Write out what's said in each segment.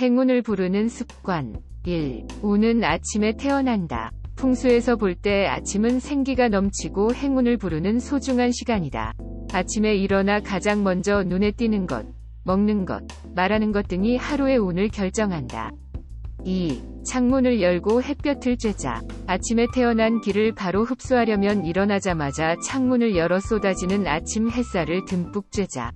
행운을 부르는 습관 1. 우는 아침에 태어난다. 풍수에서 볼 때 아침은 생기가 넘치고 행운을 부르는 소중한 시간이다. 아침에 일어나 가장 먼저 눈에 띄는 것, 먹는 것, 말하는 것 등이 하루의 운을 결정한다. 2. 창문을 열고 햇볕을 쬐자. 아침에 태어난 기를 바로 흡수하려면 일어나자마자 창문을 열어 쏟아지는 아침 햇살을 듬뿍 쬐자.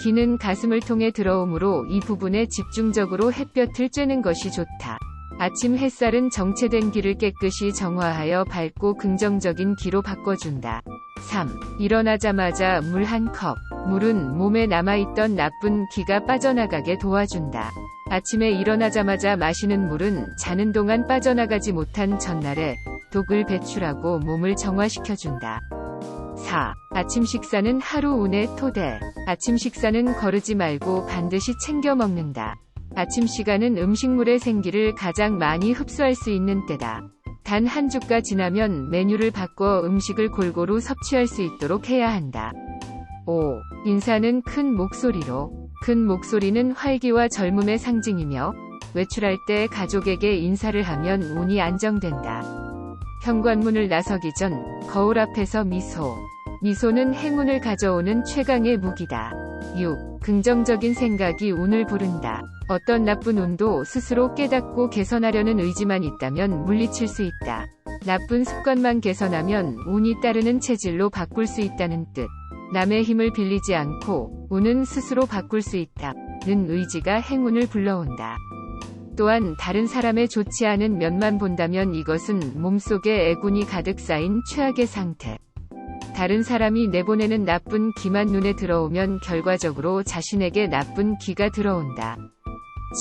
기는 가슴을 통해 들어오므로 이 부분에 집중적으로 햇볕을 쬐는 것이 좋다. 아침 햇살은 정체된 기를 깨끗이 정화하여 밝고 긍정적인 기로 바꿔준다. 3. 일어나자마자 물 한 컵. 물은 몸에 남아있던 나쁜 기가 빠져나가게 도와준다. 아침에 일어나자마자 마시는 물은 자는 동안 빠져나가지 못한 전날에 독을 배출하고 몸을 정화시켜준다. 4. 아침 식사는 하루 운의 토대. 아침 식사는 거르지 말고 반드시 챙겨 먹는다. 아침 시간은 음식물의 생기를 가장 많이 흡수할 수 있는 때다. 단 한 주가 지나면 메뉴를 바꿔 음식을 골고루 섭취할 수 있도록 해야 한다. 5. 인사는 큰 목소리로. 큰 목소리는 활기와 젊음의 상징이며 외출할 때 가족에게 인사를 하면 운이 안정된다. 현관문을 나서기 전 거울 앞에서 미소. 미소는 행운을 가져오는 최강의 무기다. 6. 긍정적인 생각이 운을 부른다. 어떤 나쁜 운도 스스로 깨닫고 개선하려는 의지만 있다면 물리칠 수 있다. 나쁜 습관만 개선하면 운이 따르는 체질로 바꿀 수 있다는 뜻. 남의 힘을 빌리지 않고 운은 스스로 바꿀 수 있다. 는 의지가 행운을 불러온다. 또한 다른 사람의 좋지 않은 면만 본다면 이것은 몸속에 애군이 가득 쌓인 최악의 상태. 다른 사람이 내보내는 나쁜 기만 눈에 들어오면 결과적으로 자신에게 나쁜 기가 들어온다.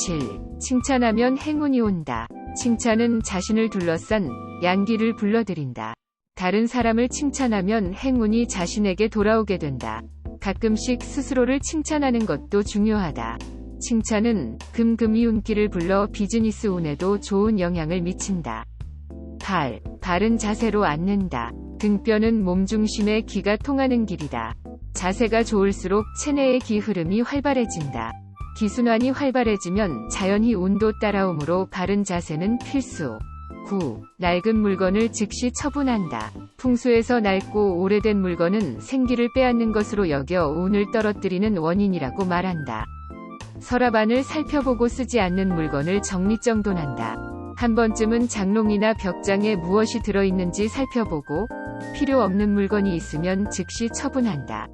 7. 칭찬하면 행운이 온다. 칭찬은 자신을 둘러싼 양기를 불러들인다. 다른 사람을 칭찬하면 행운이 자신에게 돌아오게 된다. 가끔씩 스스로를 칭찬하는 것도 중요하다. 칭찬은 금금이 운기를 불러 비즈니스 운에도 좋은 영향을 미친다. 8. 바른 자세로 앉는다. 등뼈는 몸 중심에 기가 통하는 길이다. 자세가 좋을수록 체내의 기 흐름이 활발해진다. 기순환이 활발해지면 자연히 운도 따라오므로 바른 자세는 필수. 9. 낡은 물건을 즉시 처분한다. 풍수에서 낡고 오래된 물건은 생기를 빼앗는 것으로 여겨 운을 떨어뜨리는 원인이라고 말한다. 서랍 안을 살펴보고 쓰지 않는 물건을 정리정돈한다. 한 번쯤은 장롱이나 벽장에 무엇이 들어있는지 살펴보고 필요 없는 물건이 있으면 즉시 처분한다.